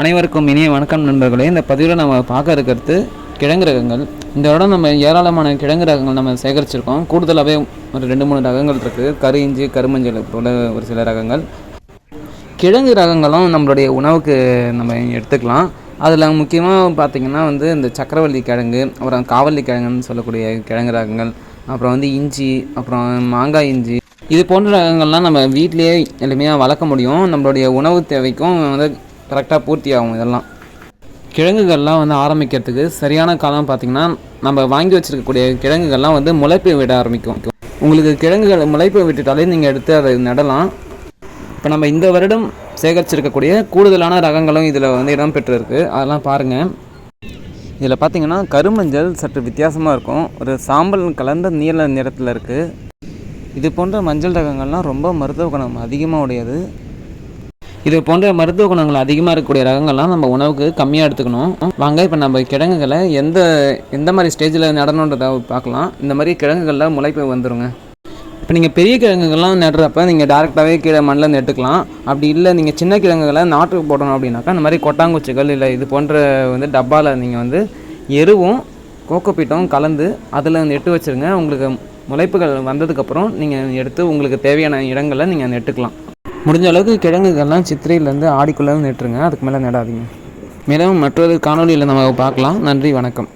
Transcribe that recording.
அனைவருக்கும் இனிய வணக்கம் நண்பர்களே. இந்த பதிவில் நம்ம பார்க்க இருக்கிறது கிழங்கு ரகங்கள். இந்த வருடம் நம்ம ஏராளமான கிழங்கு ரகங்கள் நம்ம சேகரிச்சிருக்கோம். கூடுதலாகவே ஒரு ரெண்டு மூணு ரகங்கள் இருக்குது கரு இஞ்சி கருமஞ்சள் போல ஒரு சில ரகங்கள். கிழங்கு ரகங்களும் நம்மளுடைய உணவுக்கு நம்ம எடுத்துக்கலாம். அதில் முக்கியமாக பார்த்திங்கன்னா வந்து இந்த சக்கரவள்ளி கிழங்கு அப்புறம் காவல்லி கிழங்குன்னு சொல்லக்கூடிய கிழங்கு ரகங்கள் அப்புறம் வந்து இஞ்சி அப்புறம் மாங்காய் இஞ்சி. இது போன்ற ரகங்கள்லாம் நம்ம வீட்டிலேயே எளிமையாக வளர்க்க முடியும். நம்மளுடைய உணவு தேவைக்கும் வந்து கரெக்டாக பூர்த்தி ஆகும் இதெல்லாம். கிழங்குகள்லாம் வந்து ஆரம்பிக்கிறதுக்கு சரியான காலம் பார்த்திங்கன்னா நம்ம வாங்கி வச்சிருக்கக்கூடிய கிழங்குகள்லாம் வந்து முளைப்பு விட ஆரம்பிக்கும். உங்களுக்கு கிழங்குகள் முளைப்பு விட்டுட்டாலே நீங்கள் எடுத்து அதை நடலாம். இப்போ நம்ம இந்த வருடம் சேகரிச்சிருக்கக்கூடிய கூடுதலான ரகங்களும் இதில் வந்து இடம்பெற்றிருக்கு அதெல்லாம் பாருங்கள் இதில் பார்த்தீங்கன்னா கருமஞ்சள் சற்று வித்தியாசமாக இருக்கும். ஒரு சாம்பல் கலந்த நீல நிறத்தில் இருக்குது இது போன்ற மஞ்சள் ரகங்கள்லாம் ரொம்ப மருத்துவ குணம் அதிகமாக உடையது. இது போன்ற மருத்துவ குணங்கள் அதிகமாக இருக்கக்கூடிய ரகங்கள்லாம் நம்ம உணவுக்கு கம்மியாக எடுத்துக்கணும். வாங்க இப்போ நம்ம கிழங்குகளை எந்த எந்த மாதிரி ஸ்டேஜில் நடணுன்றதை பார்க்கலாம். இந்த மாதிரி கிழங்குகளில் முளைப்பு வந்துடுங்க இப்போ நீங்கள் பெரிய கிழங்குகள்லாம் நடுறப்ப நீங்கள் டேரெக்டாகவே கீழே மண்ணில் நட்டுக்கலாம் அப்படி இல்லை நீங்கள் சின்ன கிழங்குகளை நாட்டுக்கு போடணும் அப்படின்னாக்கா இந்த மாதிரி கொட்டாங்குச்சிகள் இல்லை இது போன்ற வந்து டப்பாவில் நீங்கள் வந்து எருவும் கோகோபீட்டும் கலந்து அதில் நெட்டு வச்சுருங்க. உங்களுக்கு முளைப்புகள் வந்ததுக்கப்புறம் நீங்கள் எடுத்து உங்களுக்கு தேவையான இடங்களை நீங்கள் நெட்டுக்கலாம். முடிஞ்ச அளவுக்கு கிழங்குகள்லாம் சித்திரையிலேருந்து ஆடிக்குள்ளே நெட்டுருங்க அதுக்கு மேலே நடாதீங்க. மேலும் மற்றொரு காணொலியில் நம்ம பார்க்கலாம். நன்றி வணக்கம்.